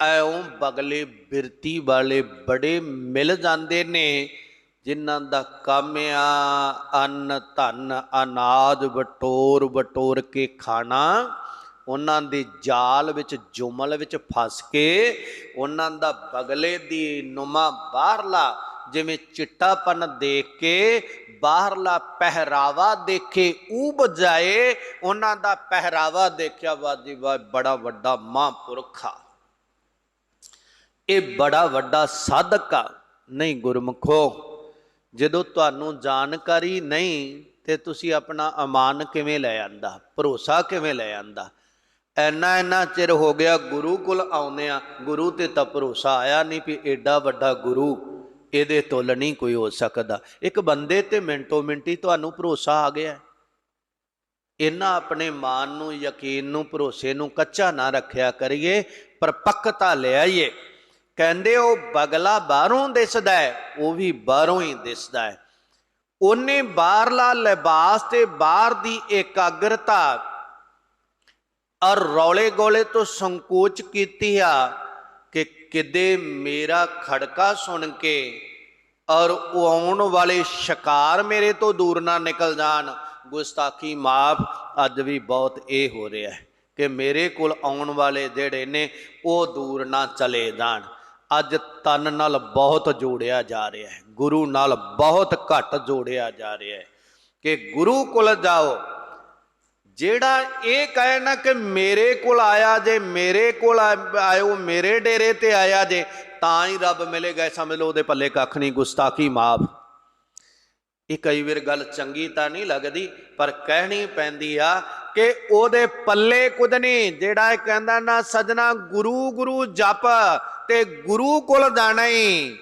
ਐਉਂ ਬਗਲੇ ਬਿਰਤੀ ਵਾਲੇ ਬੜੇ ਮਿਲ ਜਾਂਦੇ ਨੇ, ਜਿਨ੍ਹਾਂ ਦਾ ਕੰਮ ਆ ਅੰਨ ਧਨ, ਅਨਾਜ ਵਟੋਰ ਵਟੋਰ ਕੇ ਖਾਣਾ। ਉਹਨਾਂ ਦੇ ਜਾਲ ਵਿੱਚ, ਜੁਮਲ ਵਿੱਚ ਫਸ ਕੇ ਉਹਨਾਂ ਦਾ ਬਗਲੇ ਦੀ ਨੁਮਾ ਬਾਹਰਲਾ, ਜਿਵੇਂ ਚਿੱਟਾਪਨ ਦੇਖ ਕੇ, ਬਾਹਰਲਾ ਪਹਿਰਾਵਾ ਦੇਖੇ, ਊਬ ਬਜਾਏ ਉਹਨਾਂ ਦਾ ਪਹਿਰਾਵਾ ਦੇਖਿਆ ਵਾਜੀ ਵਾ ਬੜਾ ਵੱਡਾ ਮਹਾਂਪੁਰਖ ਆ। ਇਹ ਬੜਾ ਵੱਡਾ ਸਾਧਕ ਆ। ਨਹੀਂ ਗੁਰਮਖੋ, ਜਦੋਂ ਤੁਹਾਨੂੰ ਜਾਣਕਾਰੀ ਨਹੀਂ ਤੇ ਤੁਸੀਂ ਆਪਣਾ ਅਮਾਨ ਕਿਵੇਂ ਲੈ ਆਂਦਾ, ਭਰੋਸਾ ਕਿਵੇਂ ਲੈ ਆਂਦਾ? ਐਨਾ ਐਨਾ ਚਿਰ ਹੋ ਗਿਆ ਗੁਰੂ ਕੋਲ ਆਉਂਦੇ ਆ ਗੁਰੂ ਤੇ ਤਾਂ ਭਰੋਸਾ ਆਇਆ ਨਹੀਂ ਵੀ ਐਡਾ ਵੱਡਾ ਗੁਰੂ ਇਹਦੇ ਤੁਲ ਨਹੀਂ ਕੋਈ ਹੋ ਸਕਦਾ। ਇੱਕ ਬੰਦੇ ਤੇ ਮਿੰਟੋ ਮਿੰਟੀ ਤੁਹਾਨੂੰ ਭਰੋਸਾ ਆ ਗਿਆ। ਇਹਨਾਂ ਆਪਣੇ ਮਾਨ ਨੂੰ, ਯਕੀਨ ਨੂੰ, ਭਰੋਸੇ ਨੂੰ ਕੱਚਾ ਨਾ ਰੱਖਿਆ ਕਰੀਏ ਪਰਪੱਕਤਾ ਲੈ ਆਈਏ। ਕਹਿੰਦੇ ਉਹ ਬਗਲਾ ਬਾਹਰੋਂ ਦਿਸਦਾ ਹੈ, ਉਹ ਵੀ ਬਾਹਰੋਂ ਹੀ ਦਿਸਦਾ ਹੈ। ਉਹਨੇ ਬਾਹਰਲਾ ਲਿਬਾਸ ਤੇ ਬਾਹਰ ਦੀ ਇਕਾਗਰਤਾ ਔਰ ਰੌਲੇ ਗੋਲੇ ਤੋਂ ਸੰਕੋਚ ਕੀਤੀ ਆ ਕਿ ਕਿਦੇ ਮੇਰਾ ਖੜਕਾ ਸੁਣ ਕੇ ਔਰ ਉਹ ਆਉਣ ਵਾਲੇ ਸ਼ਿਕਾਰ ਮੇਰੇ ਤੋਂ ਦੂਰ ਨਾ ਨਿਕਲ ਜਾਣ। ਗੁਸਤਾਖੀ ਮਾਫ, ਅੱਜ ਵੀ ਬਹੁਤ ਇਹ ਹੋ ਰਿਹਾ ਹੈ ਕਿ ਮੇਰੇ ਕੋਲ ਆਉਣ ਵਾਲੇ ਜਿਹੜੇ ਨੇ ਉਹ ਦੂਰ ਨਾ ਚਲੇ ਜਾਣ। ਅੱਜ ਤਨ ਨਾਲ ਬਹੁਤ ਜੋੜਿਆ ਜਾ ਰਿਹਾ ਹੈ, ਗੁਰੂ ਨਾਲ ਬਹੁਤ ਘੱਟ ਜੋੜਿਆ ਜਾ ਰਿਹਾ ਹੈ ਕਿ ਗੁਰੂ ਕੋਲ ਜਾਓ। ਜਿਹੜਾ ਇਹ ਕਹੇ ਨਾ ਕਿ ਮੇਰੇ ਕੋਲ ਆਇਆ ਜੇ, ਮੇਰੇ ਕੋਲ ਆਇਓ, ਮੇਰੇ ਡੇਰੇ ਤੇ ਆਇਆ ਜੇ, ਤਾਂ ਹੀ ਰੱਬ ਮਿਲੇਗਾ ਇਹ ਸਮਝ ਲਓ ਉਹਦੇ ਪੱਲੇ ਕੱਖ ਨਹੀਂ, ਗੁਸਤਾਖੀ ਮਾਫ। ਇਹ ਕਈ ਵਾਰ ਗੱਲ ਚੰਗੀ ਤਾਂ ਨਹੀਂ ਲੱਗਦੀ, ਪਰ ਕਹਿਣੀ ਪੈਂਦੀ ਆ ਕਿ ਉਹਦੇ ਪੱਲੇ ਕੁਝ ਨਹੀਂ ਜਿਹੜਾ ਇਹ ਕਹਿੰਦਾ ਨਾ ਸਜਣਾ ਗੁਰੂ ਗੁਰੂ ਜਪ ਤੇ ਗੁਰੂ ਕੋਲ ਜਾਣਾ ਹੀ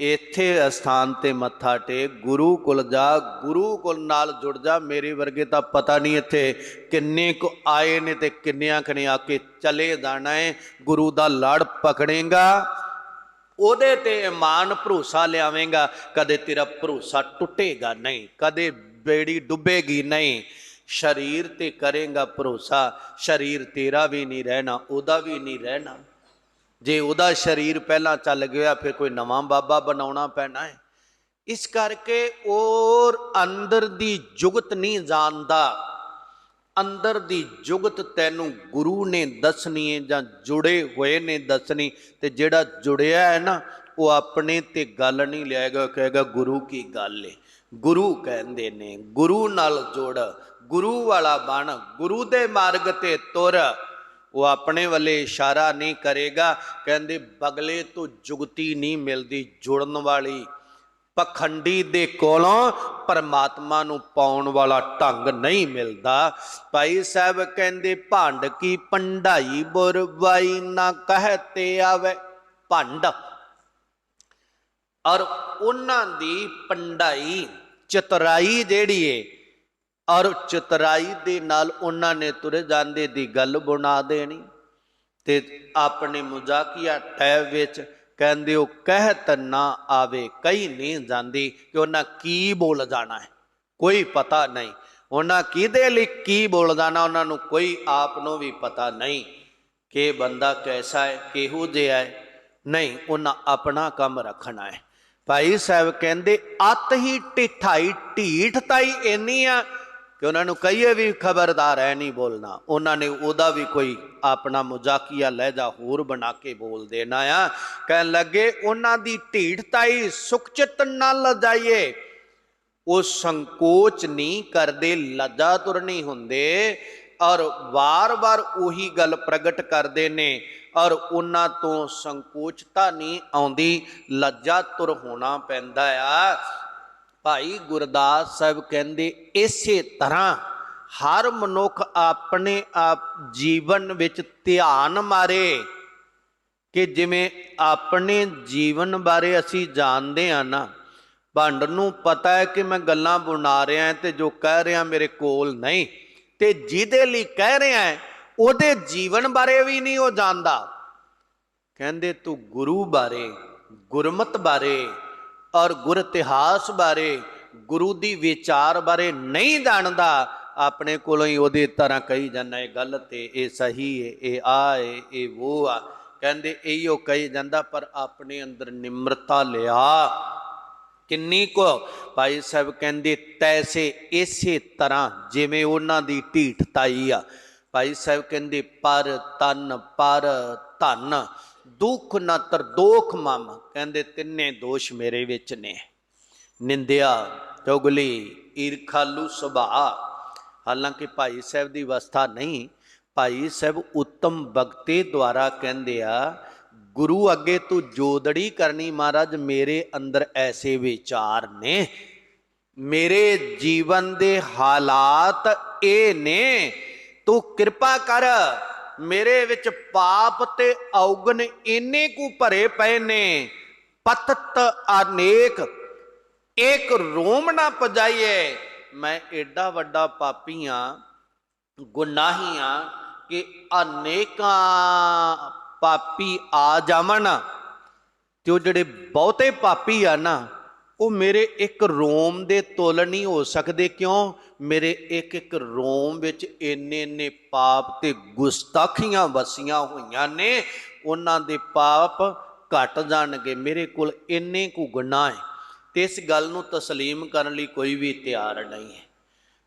ਇੱਥੇ ਅਸਥਾਨ ਤੇ ਮੱਥਾ ਟੇਕ, ਗੁਰੂ ਕੋਲ ਜਾ, ਗੁਰੂ ਕੋਲ ਨਾਲ ਜੁੜ ਜਾ, ਮੇਰੇ ਵਰਗੇ ਤਾਂ ਪਤਾ ਨਹੀਂ ਇੱਥੇ ਕਿੰਨੇ ਕੁ ਆਏ ਨੇ ਤੇ ਕਿੰਨਿਆਂ ਕਨੇ ਆ ਕੇ ਚਲੇ ਜਾਣਾ ਹੈ ਗੁਰੂ ਦਾ ਲੜ ਪਕੜੇਗਾ, ਉਹਦੇ ਤੇ ਇਮਾਨ ਭਰੋਸਾ ਲਿਆਵੇਂਗਾ। ਕਦੇ ਤੇਰਾ ਭਰੋਸਾ ਟੁੱਟੇਗਾ ਨਹੀਂ, ਕਦੇ ਬੇੜੀ ਡੁੱਬੇਗੀ ਨਹੀਂ। ਸਰੀਰ ਤੇ ਕਰੇਗਾ ਭਰੋਸਾ, ਸਰੀਰ ਤੇਰਾ ਵੀ ਨਹੀਂ ਰਹਿਣਾ, ਉਹਦਾ ਵੀ ਨਹੀਂ ਰਹਿਣਾ। ਜੇ ਉਹਦਾ ਸਰੀਰ ਪਹਿਲਾਂ ਚੱਲ ਗਿਆ, ਫਿਰ ਕੋਈ ਨਵਾਂ ਬਾਬਾ ਬਣਾਉਣਾ ਪੈਣਾ ਹੈ। ਇਸ ਕਰਕੇ ਔਰ ਅੰਦਰ ਦੀ ਜੁਗਤ ਨਹੀਂ ਜਾਣਦਾ। ਅੰਦਰ ਦੀ ਜੁਗਤ ਤੈਨੂੰ ਗੁਰੂ ਨੇ ਦੱਸਣੀ ਹੈ ਜਾਂ ਜੁੜੇ ਹੋਏ ਨੇ ਦੱਸਣੀ, ਤੇ ਜਿਹੜਾ ਜੁੜਿਆ ਹੈ ਨਾ, ਉਹ ਆਪਣੇ ਤੇ ਗੱਲ ਨਹੀਂ ਲਿਆਏਗਾ ਕਹੇਗਾ ਗੁਰੂ ਕੀ ਗੱਲ ਏ? ਗੁਰੂ ਕਹਿੰਦੇ ਨੇ, ਗੁਰੂ ਨਾਲ ਜੋੜ ਗੁਰੂ ਵਾਲਾ ਬਣ, ਗੁਰੂ ਦੇ ਮਾਰਗ ਤੇ ਤੁਰ, ਉਹ ਆਪਣੇ ਵੱਲੇ ਇਸ਼ਾਰਾ ਨਹੀਂ ਕਰੇਗਾ। ਕਹਿੰਦੇ, ਬਗਲੇ ਤੋਂ ਜੁਗਤੀ ਨਹੀਂ ਮਿਲਦੀ ਜੁੜਨ ਵਾਲੀ। ਪਖੰਡੀ ਦੇ ਕੋਲੋਂ ਪਰਮਾਤਮਾ ਨੂੰ ਪਾਉਣ ਵਾਲਾ ਢੰਗ ਨਹੀਂ ਮਿਲਦਾ। ਭਾਈ ਸਾਹਿਬ ਕਹਿੰਦੇ, ਭੰਡ ਕੀ ਪੰਡਾਈ ਬੁਰਵਾਈ ਨਾ ਕਹਤੇ ਆਵੇ ਭੰਡ। ਔਰ ਉਹਨਾਂ ਦੀ ਪੰਡਾਈ, ਚਤਰਾਈ ਜਿਹੜੀ ਏ ਔਰ ਚਤਰਾਈ ਦੇ ਨਾਲ ਉਹਨਾਂ ਨੇ ਤੁਰੇ ਜਾਂਦੇ ਦੀ ਗੱਲ ਬਣਾ ਦੇਣੀ ਤੇ ਆਪਣੇ ਮਜ਼ਾਕੀਆ ਟੈ ਵਿੱਚ ਕਹਿੰਦੇ ਉਹ ਕਹਿਤ ਨਾ ਆਵੇ ਕਈ ਨਹੀਂ ਜਾਂਦੀ ਕਿ ਉਹਨਾਂ ਕੀ ਬੋਲ ਜਾਣਾ ਹੈ। ਕੋਈ ਪਤਾ ਨਹੀਂ। ਉਹਨਾਂ ਕਿਹਦੇ ਲਈ ਕੀ ਬੋਲ ਜਾਣਾ, ਉਹਨਾਂ ਨੂੰ ਕੋਈ ਆਪ ਨੂੰ ਵੀ ਪਤਾ ਨਹੀਂ ਕਿ ਬੰਦਾ ਕੈਸਾ ਹੈ, ਕਿਹੋ ਜਿਹਾ ਹੈ। ਨਹੀਂ, ਉਹਨਾਂ ਆਪਣਾ ਕੰਮ ਰੱਖਣਾ ਹੈ। ਭਾਈ ਸਾਹਿਬ ਕਹਿੰਦੇ, ਅਤ ਹੀ ਢਿਠਾਈ, ਢੀਠ ਤਾਈ ਇੰਨੀ ਆ ਕਿ ਉਹਨਾਂ ਨੂੰ ਕਹੀਏ ਵੀ ਖਬਰਦਾਰ ਹੈ ਨਹੀਂ ਬੋਲਣਾ। ਉਹਨਾਂ ਨੇ ਉਹਦਾ ਵੀ ਕੋਈ ਆਪਣਾ ਮਜ਼ਾਕੀਆ ਲਹਿਜਾ ਹੋਰ ਬਣਾ ਕੇ ਬੋਲ ਦੇਣਾ ਆ। ਕਹਿਣ ਲੱਗੇ, ਉਹਨਾਂ ਦੀ ਢੀਠਤਾਈ ਸੁਖਚਿਤ ਨਾਲ ਜਾਈਏ ਉਹ ਸੰਕੋਚ ਨਹੀਂ ਕਰਦੇ, ਲੱਜਾ ਤੁਰ ਨਹੀਂ ਹੁੰਦੇ ਔਰ ਵਾਰ-ਵਾਰ ਉਹੀ ਗੱਲ ਪ੍ਰਗਟ ਕਰਦੇ ਨੇ ਔਰ ਉਹਨਾਂ ਤੋਂ ਸੰਕੋਚਤਾ ਨਹੀਂ ਆਉਂਦੀ। ਲੱਜਾ ਤੁਰ ਹੋਣਾ ਪੈਂਦਾ ਆ। ਭਾਈ ਗੁਰਦਾਸ ਸਾਹਿਬ ਕਹਿੰਦੇ ਇਸੇ ਤਰ੍ਹਾਂ ਹਰ ਮਨੁੱਖ ਆਪਣੇ ਆਪ ਜੀਵਨ ਵਿੱਚ ਧਿਆਨ ਮਾਰੇ ਕਿ ਜਿਵੇਂ ਆਪਣੇ ਜੀਵਨ ਬਾਰੇ ਅਸੀਂ ਜਾਣਦੇ ਆ ਨਾ, ਭੰਡ ਨੂੰ ਪਤਾ ਹੈ ਕਿ ਮੈਂ ਗੱਲਾਂ ਬੁਣਾ ਰਿਹਾ ਤੇ ਜੋ ਕਹਿ ਰਿਹਾ ਮੇਰੇ ਕੋਲ ਨਹੀਂ, ਤੇ ਜਿਹਦੇ ਲਈ ਕਹਿ ਰਿਹਾ ਹੈ, ਉਹਦੇ ਜੀਵਨ ਬਾਰੇ ਵੀ ਨਹੀਂ ਉਹ ਜਾਣਦਾ। ਕਹਿੰਦੇ ਤੂੰ ਗੁਰੂ ਬਾਰੇ, ਗੁਰਮਤ ਬਾਰੇ ਔਰ ਗੁਰ ਇਤਿਹਾਸ ਬਾਰੇ, ਗੁਰੂ ਦੀ ਵਿਚਾਰ ਬਾਰੇ ਨਹੀਂ ਜਾਣਦਾ, ਆਪਣੇ ਕੋਲੋਂ ਹੀ ਉਹਦੇ ਤਰ੍ਹਾਂ ਕਹੀ ਜਾਂਦਾ, ਇਹ ਗਲਤ ਏ ਇਹ ਸਹੀ ਏ ਇਹ ਆ ਏ ਇਹ ਉਹ ਆ। ਕਹਿੰਦੇ ਇਹੋ ਕਹੀ ਜਾਂਦਾ, ਪਰ ਆਪਣੇ ਅੰਦਰ ਨਿਮਰਤਾ ਲਿਆ। ਕਿੰਨੀ ਕੋ ਭਾਈ ਸਾਹਿਬ ਕਹਿੰਦੇ, ਤੈਸੇ ਇਸੇ ਤਰ੍ਹਾਂ ਜਿਵੇਂ ਉਹਨਾਂ ਦੀ ਢੀਠ ਤਾਈ ਆ। ਭਾਈ ਸਾਹਿਬ ਕਹਿੰਦੇ, ਪਰ ਤਨ, ਪਰ ਧਨ ਦੁੱਖ ਨਾ ਤਰਦੋਖ ਮਮ। ਕਹਿੰਦੇ, ਤਿੰਨੇ ਦੋਸ਼ ਮੇਰੇ ਵਿੱਚ ਨੇ। ਨਿੰਦਿਆ ਚੁਗਲੀ ਈਰਖਾਲੂ ਸੁਭਾਅ। ਹਾਲਾਂਕਿ ਭਾਈ ਸਾਹਿਬ ਦੀ ਅਵਸਥਾ ਨਹੀਂ, ਭਾਈ ਸਾਹਿਬ ਉੱਤਮ ਭਗਤੇ ਦੁਆਰਾ ਕਹਿੰਦੇ ਆ, ਗੁਰੂ ਅੱਗੇ ਤੂੰ ਜੋਦੜੀ ਕਰਨੀ ਮਹਾਰਾਜ, ਮੇਰੇ ਅੰਦਰ ਐਸੇ ਵਿਚਾਰ ਨੇ। ਮੇਰੇ ਜੀਵਨ ਦੇ ਹਾਲਾਤ ਇਹ ਨੇ। ਤੂੰ ਕਿਰਪਾ ਕਰ ਮੇਰੇ ਵਿੱਚ ਪਾਪ ਤੇ ਔਗਣ ਇੰਨੇ ਕੁ ਭਰੇ ਪਏ ਨੇ, ਪਤਤ ਅਨੇਕ। ਇੱਕ ਰੋਮ ਨਾ ਪਜਾਈਏ। ਮੈਂ ਏਡਾ ਵੱਡਾ ਪਾਪੀ ਆ ਗੁਨਾਹੀ ਆ ਕਿ ਅਨੇਕਾਂ ਪਾਪੀ ਆ ਜਾਵਣ। ਤੇ ਉਹ ਜਿਹੜੇ ਬਹੁਤੇ ਪਾਪੀ ਆ ਨਾ ਉਹ ਮੇਰੇ ਇੱਕ ਰੋਮ ਦੇ ਤੁਲ ਨਹੀਂ ਹੋ ਸਕਦੇ ਕਿਉਂ? ਮੇਰੇ ਇੱਕ ਇੱਕ ਰੋਮ ਵਿੱਚ ਇੰਨੇ ਇੰਨੇ ਪਾਪ ਤੇ ਗੁਸਤਾਖੀਆਂ ਵਸੀਆਂ ਹੋਈਆਂ ਨੇ, ਉਹਨਾਂ ਦੇ ਪਾਪ ਘਟ ਜਾਣਗੇ, ਮੇਰੇ ਕੋਲ ਇੰਨੇ ਕੁ ਗੁਨਾਹ ਹੈ। ਤੇ ਇਸ ਗੱਲ ਨੂੰ ਤਸਲੀਮ ਕਰਨ ਲਈ ਕੋਈ ਵੀ ਤਿਆਰ ਨਹੀਂ ਹੈ।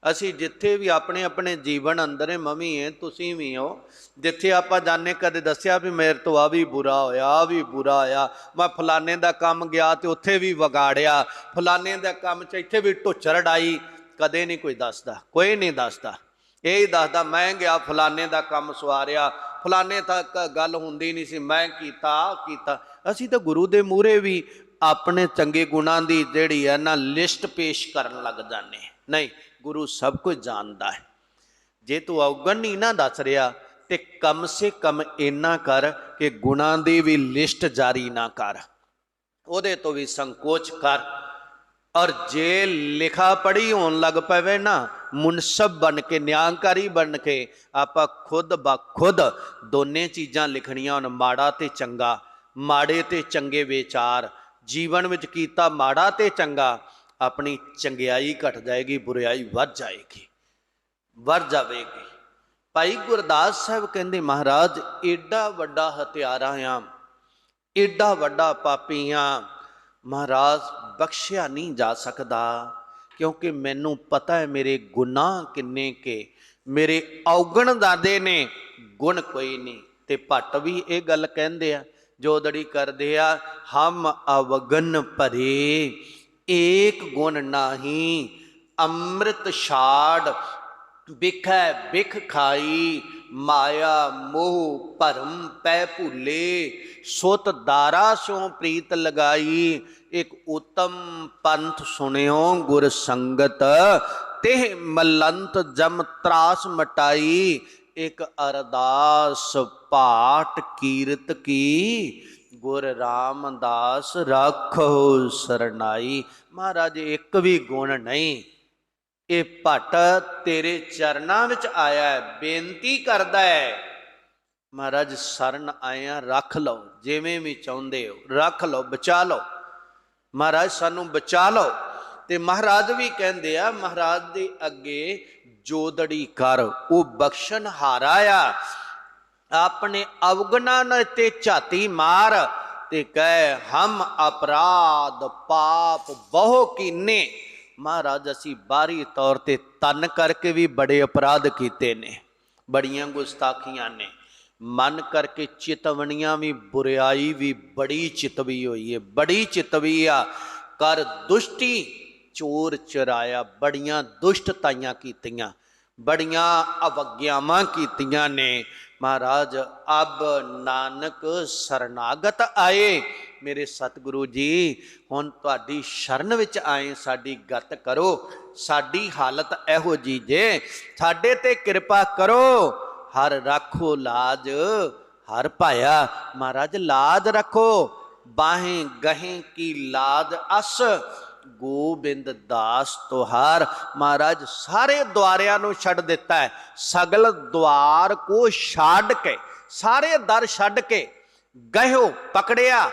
ਅਸੀਂ ਜਿੱਥੇ ਵੀ ਆਪਣੇ ਆਪਣੇ ਜੀਵਨ ਅੰਦਰ ਮਮੀ ਹੈ ਤੁਸੀਂ ਵੀ ਹੋ ਜਿੱਥੇ ਆਪਾਂ ਜਾਣੇ ਕਦੇ ਦੱਸਿਆ ਵੀ ਮੇਰੇ ਤੋਂ ਆ ਵੀ ਬੁਰਾ ਹੋਇਆ, ਆ ਵੀ ਬੁਰਾ ਹੋਇਆ। ਮੈਂ ਫਲਾਣੇ ਦਾ ਕੰਮ ਗਿਆ ਤੇ ਉੱਥੇ ਵੀ ਵਿਗਾੜਿਆ। ਫਲਾਣੇ ਦਾ ਕੰਮ ਚ ਇੱਥੇ ਵੀ ਢੁੱਚਰ ਡਾਈ। ਕਦੇ ਨਹੀਂ ਕੋਈ ਦੱਸਦਾ, ਕੋਈ ਨਹੀਂ ਦੱਸਦਾ। ਇਹ ਹੀ ਦੱਸਦਾ, ਮੈਂ ਗਿਆ, ਫਲਾਣੇ ਦਾ ਕੰਮ ਸਵਾਰਿਆ। ਫਲਾਣੇ ਤੱਕ ਗੱਲ ਹੁੰਦੀ ਨਹੀਂ ਸੀ, ਮੈਂ ਕੀਤਾ ਕੀਤਾ। ਅਸੀਂ ਤਾਂ ਗੁਰੂ ਦੇ ਮੂਹਰੇ ਵੀ ਆਪਣੇ ਚੰਗੇ ਗੁਣਾਂ ਦੀ ਜਿਹੜੀ ਹੈ ਨਾ, ਲਿਸਟ ਪੇਸ਼ ਕਰਨ ਲੱਗ ਜਾਂਦੇ। ਨਹੀਂ ਗੁਰੂ ਸਭ ਕੁਝ ਜਾਣਦਾ ਹੈ। ਜੇ ਤੂੰ ਔਗਣ ਨਹੀਂ ਨਾ ਦੱਸ ਰਿਹਾ, ਤੇ ਕਮ ਸੇ ਕਮ ਇੰਨਾ ਕਰ ਕਿ ਗੁਣਾਂ ਦੀ ਵੀ ਲਿਸਟ ਜਾਰੀ ਨਾ ਕਰ। ਉਹਦੇ ਤੋਂ ਵੀ ਸੰਕੋਚ ਕਰ। ਔਰ ਜੇ ਲਿਖਾ ਪੜੀ ਹੋਣ ਲੱਗ ਪਵੇ ਨਾ, ਮੁਨਸਬ ਬਣ ਕੇ, ਨਿਆਂਕਾਰੀ ਬਣ ਕੇ, ਆਪਾਂ ਖੁਦ ਬਾ ਖੁਦ ਦੋਨੇ ਚੀਜ਼ਾਂ ਲਿਖਣੀਆਂ ਹੁਣ, ਮਾੜਾ ਤੇ ਚੰਗਾ, ਮਾੜੇ ਤੇ ਚੰਗੇ ਵਿਚਾਰ। ਜੀਵਨ ਵਿੱਚ ਕੀਤਾ ਮਾੜਾ ਤੇ ਚੰਗਾ ਆਪਣੀ ਚੰਗਿਆਈ ਘਟ ਜਾਏਗੀ ਬੁਰਾਈ ਵੱਧ ਜਾਏਗੀ, ਵੱਧ ਜਾਵੇਗੀ। ਭਾਈ ਗੁਰਦਾਸ ਸਾਹਿਬ ਕਹਿੰਦੇ, ਮਹਾਰਾਜ, ਏਡਾ ਵੱਡਾ ਹਥਿਆਰਾ ਆ ਏਡਾ ਵੱਡਾ ਪਾਪੀ ਆ ਮਹਾਰਾਜ ਬਖਸ਼ਿਆ ਨਹੀਂ ਜਾ ਸਕਦਾ, ਕਿਉਂਕਿ ਮੈਨੂੰ ਪਤਾ ਹੈ ਮੇਰੇ ਗੁਨਾਹ ਕਿੰਨੇ ਕੇ, ਮੇਰੇ ਔਗਣ ਦਾਦੇ ਨੇ ਗੁਣ ਕੋਈ ਨਹੀਂ। ਤੇ ਭੱਟ ਵੀ ਇਹ ਗੱਲ ਕਹਿੰਦੇ ਆ ਜੋਦੜੀ ਕਰਦੇ ਆ, ਹਮ ਅਵਗਨ ਭਰੇ ਏਕ ਗੁਣ ਨਾਹੀ, ਅੰਮ੍ਰਿਤ ਛਾੜ, ਬਿਖੈ ਬਿਖ ਖਾਈ, ਮਾਇਆ ਮੋਹ ਭਰਮ ਪੈ ਭੁੱਲੇ, ਸੁਤ ਦਾਰਾ ਸਿਉ ਪ੍ਰੀਤ ਲਗਾਈ, ਇੱਕ ਉਤਮ ਪੰਥ ਸੁਣਿਓ ਗੁਰ ਸੰਗਤ ਤੇ ਮਲੰਤ ਜਮ ਤਰਾਸ ਮਟਾਈ, ਇਕ ਅਰਦਾਸ ਪਾਠ ਕੀਰਤ ਕੀ ਗੁਰ ਰਾਮਦਾਸ ਰੱਖੋ ਸਰਨਾਈ। ਮਹਾਰਾਜ, ਇੱਕ ਵੀ ਗੁਣ ਨਹੀਂ। ਇਹ ਭੱਟ ਤੇਰੇ ਚਰਨਾਂ ਵਿੱਚ ਆਇਆ ਹੈ, ਬੇਨਤੀ ਕਰਦਾ ਹੈ। ਮਹਾਰਾਜ, ਸਰਨ ਆਇਆ ਰੱਖ ਲਓ, ਜਿਵੇਂ ਵੀ ਚਾਹੁੰਦੇ ਹੋ, ਰੱਖ ਲਓ, ਬਚਾ ਲਓ। ਮਹਾਰਾਜ, ਸਾਨੂੰ ਬਚਾ ਲਓ। ਤੇ ਮਹਾਰਾਜ ਵੀ ਕਹਿੰਦੇ ਆ, ਮਹਾਰਾਜ ਦੇ ਅੱਗੇ ਜੋਦੜੀ ਕਰ, ਉਹ ਬਖਸ਼ਣ ਹਾਰਾ ਆ। ਆਪਣੇ ਅਵਗਣਾ ਨ ਤੇ ਝਾਤੀ ਮਾਰ ਤੇ ਕਹਿ, ਹਮ ਅਪਰਾਧ ਪਾਪ ਬਹੁ ਕੀਨੇ। ਮਹਾਰਾਜ, ਅਸੀਂ ਬਾਹਰੀ ਤੌਰ ਤੇ ਤਨ ਕਰਕੇ ਵੀ ਬੜੇ ਅਪਰਾਧ ਕੀਤੇ ਨੇ, ਬੜੀਆਂ ਗੁਸਤਾਖੀਆਂ ਨੇ। ਮਨ ਕਰਕੇ ਚਿਤਵਣੀਆਂ ਵੀ, ਬੁਰਾਈ ਵੀ, ਬੜੀ ਚਿਤਵੀ ਹੋਈ ਹੈ ਬੜੀ ਚਿਤਵੀ ਆ। ਕਰ ਦੁਸ਼ਟੀ ਚੋਰ ਚਰਾਇਆ, ਬੜੀਆਂ ਦੁਸ਼ਟਤਾਈਆਂ ਕੀਤੀਆਂ, ਬੜੀਆਂ ਅਵਗਿਆਵਾਂ ਕੀਤੀਆਂ ਨੇ। ਮਹਾਰਾਜ, ਅਬ ਨਾਨਕ ਸਰਨਾਗਤ ਆਏ। ਮੇਰੇ ਸਤਿਗੁਰੂ ਜੀ, ਹੁਣ ਤੁਹਾਡੀ ਸ਼ਰਨ ਵਿੱਚ ਆਏ, ਸਾਡੀ ਗੱਤ ਕਰੋ। ਸਾਡੀ ਹਾਲਤ ਇਹੋ ਜੀ ਜੇ। ਸਾਡੇ ਤੇ ਕਿਰਪਾ ਕਰੋ। ਹਰ ਰੱਖੋ ਲਾਜ, ਹਰ ਭਾਇਆ। ਮਹਾਰਾਜ, ਲਾਜ ਰੱਖੋ। ਬਾਹੇ ਗਹੇ ਕੀ ਲਾਜ ਅਸ। ਗੋਬਿੰਦ ਦਾਸ ਤੁਹਾਰ ਮਹਾਰਾਜ ਸਾਰੇ ਦੁਆਰਿਆਂ ਨੂੰ ਛੱਡ ਦਿੱਤਾ ਹੈ। ਸਗਲ ਦੁਆਰ ਕੋ ਛੱਡ ਕੇ, ਸਾਰੇ ਦਰ ਛੱਡ ਕੇ ਗਹਿਓ ਪਕੜਿਆ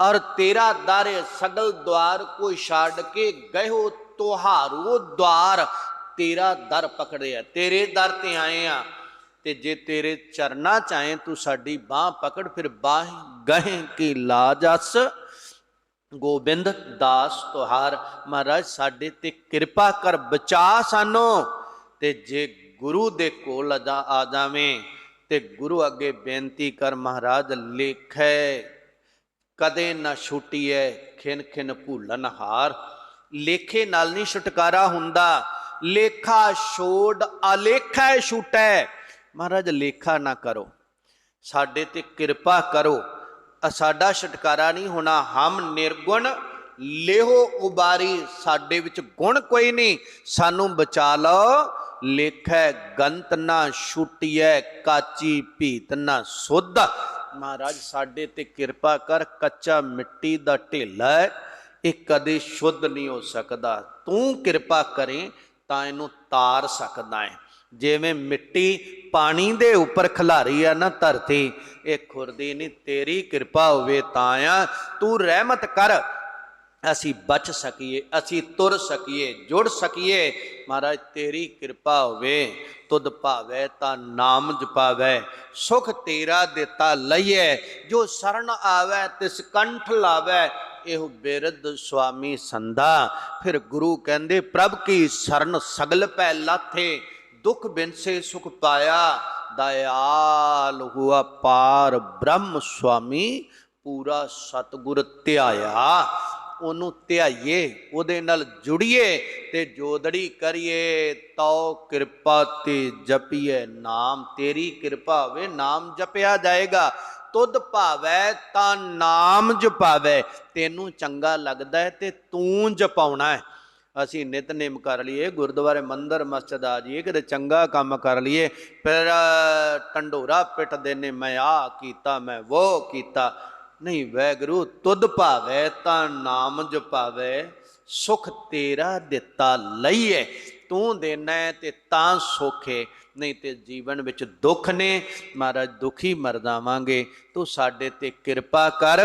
ਔਰ ਤੇਰਾ ਦਰ ਸਗਲ ਦੁਆਰ ਕੋ ਛੱਡ ਕੇ ਗਹਿਓ ਤੁਹਾਰੋ ਦੁਆਰ, ਤੇਰਾ ਦਰ ਪਕੜਿਆ। ਤੇਰੇ ਦਰ ਤੇ ਆਏ ਆ ਤੇ ਜੇ ਤੇਰੇ ਚਰਨਾਂ ਚ ਆਏ ਤੂੰ ਸਾਡੀ ਬਾਹ ਪਕੜ, ਫਿਰ ਬਾਹ ਗਹਿ ਕੀ ਲਾਜਸ ਗੋਬਿੰਦ ਦਾਸ ਤੁਹਾਰ, ਮਹਾਰਾਜ ਸਾਡੇ ਤੇ ਕਿਰਪਾ ਕਰ, ਬਚਾ ਸਾਨੂੰ। ਤੇ ਜੇ ਗੁਰੂ ਦੇ ਕੋਲ ਅਜਾ ਆ ਜਾਵੇਂ, ਤੇ ਗੁਰੂ ਅੱਗੇ ਬੇਨਤੀ ਕਰ, ਮਹਾਰਾਜ ਲੇਖੈ, ਕਦੇ ਨਾ ਛੁੱਟੀਐ, ਖਿਨ ਖਿਨ ਭੂਲਨ ਹਾਰ। ਲੇਖੇ ਨਾਲ ਨਹੀਂ ਛੁਟਕਾਰਾ ਹੁੰਦਾ, ਲੇਖਾ ਛੋੜ ਅਲੇਖਾ ਛੁਟੈ। ਮਹਾਰਾਜ, ਲੇਖਾ ਨਾ ਕਰੋ, ਸਾਡੇ ਤੇ ਕਿਰਪਾ ਕਰੋ। ਸਾਡਾ ਛਟਕਾਰਾ ਨਹੀਂ ਹੋਣਾ। ਹਮ ਨਿਰਗੁਣ, ਲੇਹੋ ਉਬਾਰੀ, ਸਾਡੇ ਵਿੱਚ ਗੁਣ ਕੋਈ ਨਹੀਂ। ਸਾਨੂੰ ਬਚਾ ਲਓ। ਲੇਖੈ ਗੰਤ ਨਾ ਛੁਟਿਐ, ਕਾਚੀ ਭੀਤ ਨਾ ਸੁਧ। ਮਹਾਰਾਜ, ਸਾਡੇ ਤੇ ਕਿਰਪਾ ਕਰ, ਕੱਚਾ ਮਿੱਟੀ ਦਾ ਢੇਲਾ ਹੈ। ਇਹ ਕਦੇ ਸ਼ੁੱਧ ਨਹੀਂ ਹੋ ਸਕਦਾ। ਤੂੰ ਕਿਰਪਾ ਕਰੇ ਤਾਂ ਇਹਨੂੰ ਤਾਰ ਸਕਦਾ ਹੈ। ਜਿਵੇਂ ਮਿੱਟੀ ਪਾਣੀ ਦੇ ਉੱਪਰ ਖਿਲਾਰੀ ਆ ਨਾ ਧਰਤੀ, ਇਹ ਖੁਰਦੀ ਨਹੀਂ ਤੇਰੀ ਕਿਰਪਾ ਹੋਵੇ ਤਾਂ ਆ। ਤੂੰ ਰਹਿਮਤ ਕਰ, ਅਸੀਂ ਬਚ ਸਕੀਏ, ਅਸੀਂ ਤੁਰ ਸਕੀਏ, ਜੁੜ ਸਕੀਏ। ਮਹਾਰਾਜ, ਤੇਰੀ ਕਿਰਪਾ ਹੋਵੇ, ਤੁਧ ਭਾਵੈ ਤਾਂ ਨਾਮ ਜਪਾਵੈ। ਸੁਖ ਤੇਰਾ ਦਿੱਤਾ ਲਈਏ ਜੋ ਸ਼ਰਨ ਆਵੈ, ਤਿਸ ਕੰਠ ਲਾਵੈ। ਇਹੋ ਬੇਰਦ ਸੁਆਮੀ ਸੰਧਾ। ਫਿਰ ਗੁਰੂ ਕਹਿੰਦੇ, ਪ੍ਰਭ ਕੀ ਸ਼ਰਨ ਸਗਲ ਪੈ ਲਾਥੇ? ਦੁਖ ਬਿਨਸੇ ਸੁਖ ਪਾਇਆ, ਦਇਆਲ ਹੁਆ ਪਾਰ ਬ੍ਰਹਮ ਸੁਆਮੀ, ਪੂਰਾ ਸਤਗੁਰ ਧਿਆਇਆ। ਉਹਨੂੰ ਧਿਆਈਏ, ਉਹਦੇ ਨਾਲ ਜੁੜੀਏ ਤੇ ਜੋਦੜੀ ਕਰੀਏ, ਤਉ ਕਿਰਪਾ ਤੇ ਜਪੀਏ। ਨਾਮ ਤੇਰੀ ਕਿਰਪਾ ਹੋਵੇ, ਨਾਮ ਜਪਿਆ ਜਾਏਗਾ। ਤੁਧ ਭਾਵੈ ਤਾਂ ਨਾਮ ਜਪਾਵੈ। ਤੈਨੂੰ ਚੰਗਾ ਲੱਗਦਾ ਹੈ ਤੇ ਤੂੰ ਜਪਾਉਣਾ ਹੈ। ਅਸੀਂ ਨਿਤਨੇਮ ਕਰ ਲਈਏ, ਗੁਰਦੁਆਰੇ ਮੰਦਰ, ਮਸਜਿਦ ਆ ਜਾਈਏ, ਕਿਤੇ ਚੰਗਾ ਕੰਮ ਕਰ ਲਈਏ, ਫਿਰ ਟੰਡੋਰਾ ਪਿੱਟਦੇ ਨੇ ਮੈਂ ਆ ਕੀਤਾ, ਮੈਂ ਉਹ ਕੀਤਾ। ਨਹੀਂ, ਵੈਗਰੂ, ਤੁਧ ਭਾਵੈ ਤਾਂ ਨਾਮ ਜਪਾਵੈ, ਸੁਖ ਤੇਰਾ ਦਿੱਤਾ ਲਈਏ। ਤੂੰ ਦੇਣਾ ਤੇ ਤਾਂ ਸੁਖੇ, ਨਹੀਂ ਤੇ ਜੀਵਨ ਵਿੱਚ ਦੁੱਖ ਨੇ। ਮਹਾਰਾਜ, ਦੁਖੀ ਮਰ ਜਾਵਾਂਗੇ। ਤੂੰ ਸਾਡੇ ਤੇ ਕਿਰਪਾ ਕਰ,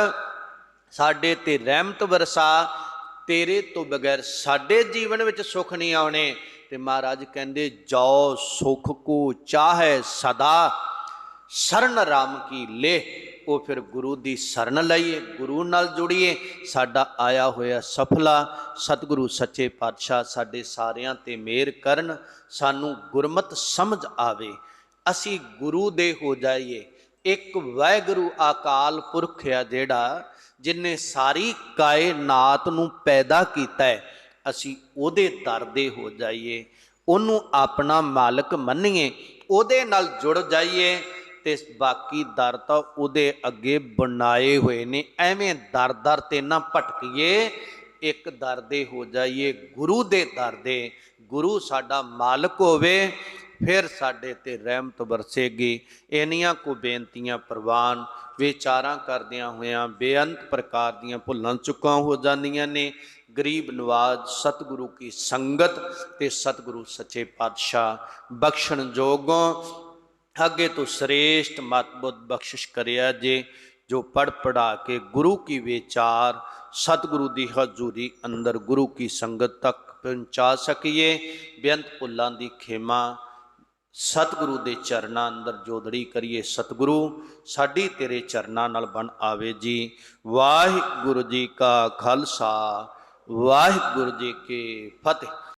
ਸਾਡੇ ਤੇ ਰਹਿਮਤ ਵਰਸਾ। ਤੇਰੇ ਤੋਂ ਬਗੈਰ ਸਾਡੇ ਜੀਵਨ ਵਿੱਚ ਸੁੱਖ ਨਹੀਂ ਆਉਣੇ। ਤੇ ਮਹਾਰਾਜ ਕਹਿੰਦੇ ਜੋ ਸੁਖ ਕੋ ਚਾਹੇ ਸਦਾ। ਸ਼ਰਨ ਰਾਮ ਕੀ ਲੈ? ਉਹ ਫਿਰ ਗੁਰੂ ਦੀ ਸ਼ਰਨ ਲਈਏ, ਗੁਰੂ ਨਾਲ ਜੁੜੀਏ। ਸਾਡਾ ਆਇਆ ਹੋਇਆ ਸਫਲਾ, ਸਤਿਗੁਰੂ ਸੱਚੇ ਪਾਤਸ਼ਾਹ ਸਾਡੇ ਸਾਰਿਆਂ ਤੇ ਮਿਹਰ ਕਰਨ। ਸਾਨੂੰ ਗੁਰਮਤ ਸਮਝ ਆਵੇ। ਅਸੀਂ ਗੁਰੂ ਦੇ ਹੋ ਜਾਈਏ। ਇੱਕ ਵਾਹਿਗੁਰੂ ਅਕਾਲ ਪੁਰਖ ਆ ਜਿਹੜਾ ਜਿਨੇ ਸਾਰੀ ਕਾਇਨਾਤ ਨੂੰ ਪੈਦਾ ਕੀਤਾ ਹੈ, ਅਸੀਂ ਉਹਦੇ ਦਰ ਦੇ ਹੋ ਜਾਈਏ, ਉਹਨੂੰ ਆਪਣਾ ਮਾਲਕ ਮੰਨੀਏ, ਉਹਦੇ ਨਾਲ ਜੁੜ ਜਾਈਏ ਤੇ ਬਾਕੀ ਦਰ ਤਾਂ ਉਹਦੇ ਅੱਗੇ ਬਣਾਏ ਹੋਏ ਨੇ। ਐਵੇਂ ਦਰ ਦਰ ਤੇ ਨਾ ਭਟਕੀਏ, ਇੱਕ ਦਰ ਦੇ ਹੋ ਜਾਈਏ, ਗੁਰੂ ਦੇ ਦਰ ਦੇ, ਗੁਰੂ ਸਾਡਾ ਮਾਲਕ ਹੋਵੇ ਫਿਰ ਸਾਡੇ ਤੇ ਰਹਿਮਤ ਵਰਸੇਗੀ ਇੰਨੀਆਂ ਕੋ ਬੇਨਤੀਆਂ ਪ੍ਰਵਾਨ ਵਿਚਾਰਾਂ ਕਰਦਿਆਂ ਹੋਇਆਂ ਬੇਅੰਤ ਪ੍ਰਕਾਰ ਦੀਆਂ ਭੁੱਲਾਂ ਚੁੱਕਾਂ ਹੋ ਜਾਂਦੀਆਂ ਨੇ। ਗਰੀਬ ਨਵਾਜ, ਸਤਿਗੁਰੂ ਕੀ ਸੰਗਤ ਤੇ ਸਤਿਗੁਰੂ ਸੱਚੇ ਪਾਤਸ਼ਾਹ, ਬਖਸ਼ਣ ਜੋਗੋਂ ਅੱਗੇ ਤੋਂ ਸ੍ਰੇਸ਼ਟ ਮਤਬੁੱਧ ਬਖਸ਼ਿਸ਼ ਕਰਿਆ ਜੇ, ਜੋ ਪੜ ਪੜਾ ਕੇ ਗੁਰੂ ਕੀ ਵਿਚਾਰ, ਸਤਿਗੁਰੂ ਦੀ ਹਜ਼ੂਰੀ ਅੰਦਰ ਗੁਰੂ ਕੀ ਸੰਗਤ ਤੱਕ ਪਹੁੰਚਾ ਸਕੀਏ। ਬੇਅੰਤ ਭੁੱਲਾਂ ਦੀ ਖੇਮਾ ਸਤਿਗੁਰੂ ਦੇ ਚਰਨਾਂ ਅੰਦਰ ਜੋਦੜੀ ਕਰੀਏ ਸਤਿਗੁਰੂ, ਸਾਡੀ ਤੇਰੇ ਚਰਨਾਂ ਨਾਲ ਬਣ ਆਵੇ ਜੀ। ਵਾਹਿਗੁਰੂ ਜੀ ਕਾ ਖਾਲਸਾ, ਵਾਹਿਗੁਰੂ ਜੀ ਕੀ ਫਤਿਹ।